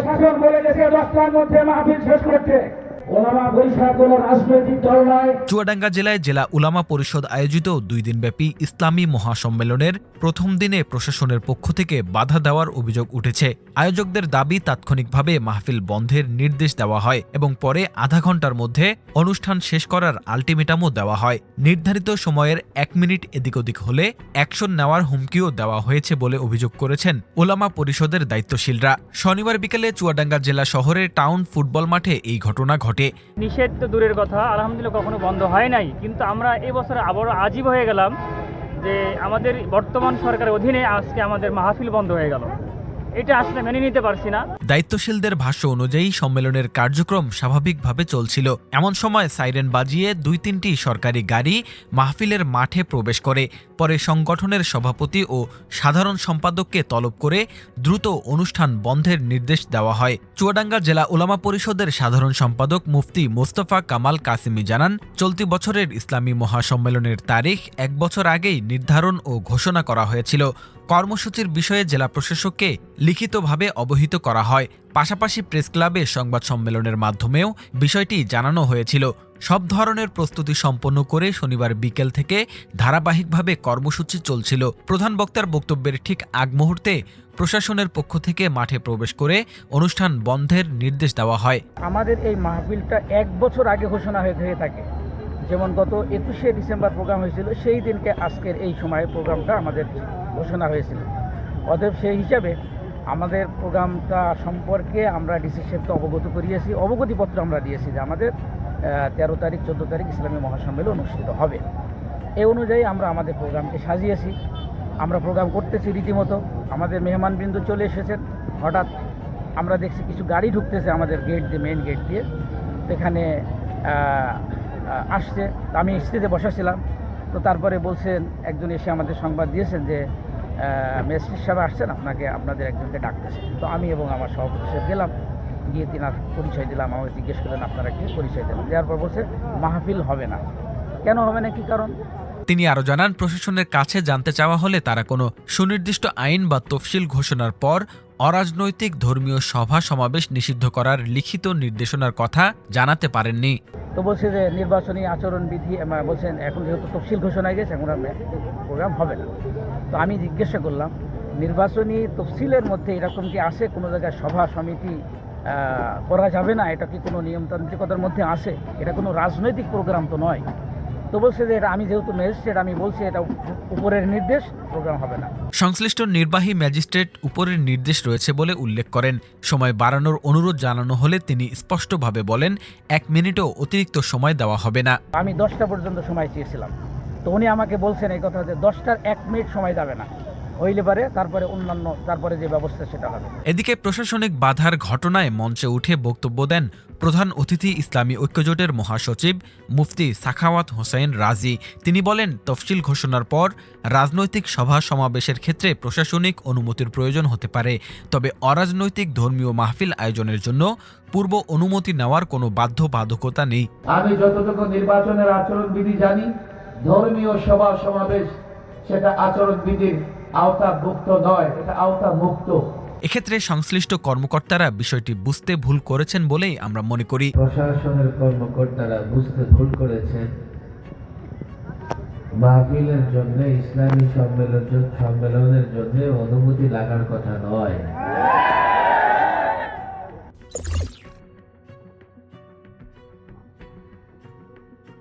প্রশাসন বলে গেছে দশটার মধ্যে মাহফিল শেষ করতে চুয়াডাঙ্গা জেলায় জেলা উলামা পরিষদ আয়োজিত দুই দিনব্যাপী ইসলামী মহাসম্মেলনের প্রথম দিনে প্রশাসনের পক্ষ থেকে বাধা দেওয়ার অভিযোগ উঠেছে। আয়োজকদের দাবি তাৎক্ষণিকভাবে মাহফিল বন্ধের নির্দেশ দেওয়া হয় এবং পরে আধা ঘণ্টার মধ্যে অনুষ্ঠান শেষ করার আলটিমেটামও দেওয়া হয়। নির্ধারিত সময়ের এক মিনিট এদিক ওদিক হলে অ্যাকশন নেওয়ার হুমকিও দেওয়া হয়েছে বলে অভিযোগ করেছেন ওলামা পরিষদের দায়িত্বশীলরা। শনিবার বিকেলে চুয়াডাঙ্গা জেলা শহরের টাউন ফুটবল মাঠে এই ঘটনা ঘটে। নিষেধ তো দূরের কথা, আলহামদুলিল্লাহ কখনো বন্ধ হয় নাই। কিন্তু আমরা এবছর আবারও আজীব হয়ে গেলাম যে আমাদের বর্তমান সরকারের অধীনে আজকে আমাদের মাহফিল বন্ধ হয়ে গেল। এটা আসলে মেনে নিতে পারছি না। দায়িত্বশীলদের ভাষ্য অনুযায়ী সম্মেলনের কার্যক্রম স্বাভাবিকভাবে চলছিল। এমন সময় সাইরেন বাজিয়ে দুই তিনটি সরকারি গাড়ি মাহফিলের মাঠে প্রবেশ করে। পরে সংগঠনের সভাপতি ও সাধারণ সম্পাদককে তলব করে দ্রুত অনুষ্ঠান বন্ধের নির্দেশ দেওয়া হয়। চুয়াডাঙ্গা জেলা ওলামা পরিষদের সাধারণ সম্পাদক মুফতি মোস্তফা কামাল কাসিমি জানান, চলতি বছরের ইসলামী মহাসম্মেলনের তারিখ এক বছর আগেই নির্ধারণ ও ঘোষণা করা হয়েছিল। কর্মসূচির বিষয়ে জেলা প্রশাসককে লিখিতভাবে অবহিত করা হয়। পাশাপাশি প্রেস ক্লাবে সংবাদ সম্মেলনের মাধ্যমেও বিষয়টি জানানো হয়েছিল। সব ধরনের প্রস্তুতি সম্পন্ন করে শনিবার বিকেল থেকে ধারাবাহিকভাবে কর্মসূচি চলছিল। প্রধান বক্তার বক্তব্যের ঠিক আগ মুহূর্তে প্রশাসনের পক্ষ থেকে মাঠে প্রবেশ করে অনুষ্ঠান বন্ধের নির্দেশ দেওয়া হয়। আমাদের এই মাহফিলটা এক বছর আগে ঘোষণা হয়ে থাকে। যেমন গত একুশে ডিসেম্বর প্রোগ্রাম হয়েছিল, সেই দিনকে আজকের এই সময়ে প্রোগ্রামটা আমাদের ঘোষণা হয়েছিল। অতএব সেই হিসাবে আমাদের প্রোগ্রামটা সম্পর্কে আমরা ডিসি সাহেবকে অবগত করিয়েছি, অবগতিপত্র আমরা দিয়েছি যে আমাদের তেরো তারিখ, চোদ্দ তারিখ ইসলামী মহাসম্মেলন অনুষ্ঠিত হবে। এই অনুযায়ী আমরা আমাদের প্রোগ্রামকে সাজিয়েছি। আমরা প্রোগ্রাম করতেছি রীতিমতো। আমাদের মেহমানবৃন্দ চলে এসেছেন। হঠাৎ আমরা দেখছি কিছু গাড়ি ঢুকতেছে আমাদের গেট দিয়ে মেইন গেট দিয়ে। এখানে আসছে। আমি স্টেজে বসাছিলাম। তো তারপরে বলছেন, একজন এসে আমাদের সংবাদ দিয়েছেন যে ম্যাজিস্ট্রেট সাহেব আসছেন, আপনাকে, আপনাদের একজনকে ডাকতেছে। তো আমি এবং আমার সভাপতি সাহেব গেলাম, গিয়ে তিনার পরিচয় দিলাম, আমাকে জিজ্ঞেস করলেন, আপনারা কি পরিচয় দিলাম দেওয়ার পর বলছে, মাহফিল হবে না। কেন হবে না, কি কারণ? তিনি আরও জানান, প্রশাসনের কাছে জানতে চাওয়া হলে তারা কোনো সুনির্দিষ্ট আইন বা তফসিল ঘোষণার পর অরাজনৈতিক ধর্মীয় সভা সমাবেশ নিষিদ্ধ করার লিখিত নির্দেশনার কথা জানাতে পারেননি। তো বলছে যে নির্বাচনী আচরণবিধি বলছেন এখন যেহেতু তফসিল ঘোষণা গেছে, এখন আর প্রোগ্রাম হবে না। তো আমি জিজ্ঞাসা করলাম, নির্বাচনী তফসিলের মধ্যে এরকম কি আছে? কোনো জায়গায় সভা, সমিতি করা যাবে না? এটা কি কোনো নিয়মতান্ত্রিকতার মধ্যে আছে? এটা কোনো রাজনৈতিক প্রোগ্রাম তো নয়। তো বলছে যে এটা আমি যেহেতু ম্যাজিস্ট্রেট আমি বলছি এটা উপরের নির্দেশ প্রোগ্রাম হবে না। সংশ্লিষ্ট নির্বাহী ম্যাজিস্ট্রেট উপরের নির্দেশ রয়েছে বলে উল্লেখ করেন। সময় বাড়ানোর অনুরোধ জানানো হলে তিনি স্পষ্টভাবে বলেন এক মিনিটও অতিরিক্ত সময় দেওয়া হবে না। আমি দশটা পর্যন্ত সময় চেয়েছিলাম। তো উনি আমাকে বলছেন এই কথা যে দশটার এক মিনিট সময় যাবে না। হইলে পারে তারপরে অন্যান্য তারপরে যে ব্যবস্থা সেটা হবে। এদিকে প্রশাসনিক বাধার ঘটনায় মঞ্চে উঠে বক্তব্য দেন প্রধান অতিথি ইসলামী ঐক্যজোটের মহাসচিব মুফতি সাখাওয়াত হোসেন রাজি। তিনি বলেন তফসিল ঘোষণার পর রাজনৈতিক সভা সমাবেশের ক্ষেত্রে প্রশাসনিক অনুমতির প্রয়োজন হতে পারে। তবে অরাজনৈতিক ধর্মীয় মাহফিল আয়োজনের জন্য পূর্ব অনুমতি নেওয়ার কোনো বাধ্যবাধকতা নেই। আমি যতটুকু নির্বাচনের আচরণবিধি জানি ধর্মীয় সভা সমাবেশ সেটা আচরণবিধির আওতাভুক্ত নয় এটা আওতামুক্ত। এক্ষেত্রে সংশ্লিষ্ট কর্মকর্তারা বিষয়টি বুঝতে ভুল করেছেন বলেই আমরা মনে করি। প্রশাসনের কর্মকর্তারা বুঝতে ভুল করেছেন। মাহফিলের জন্য ইসলামী সম্মেলন সম্মেলনের জন্য অনুমতি লাগার কথা নয়।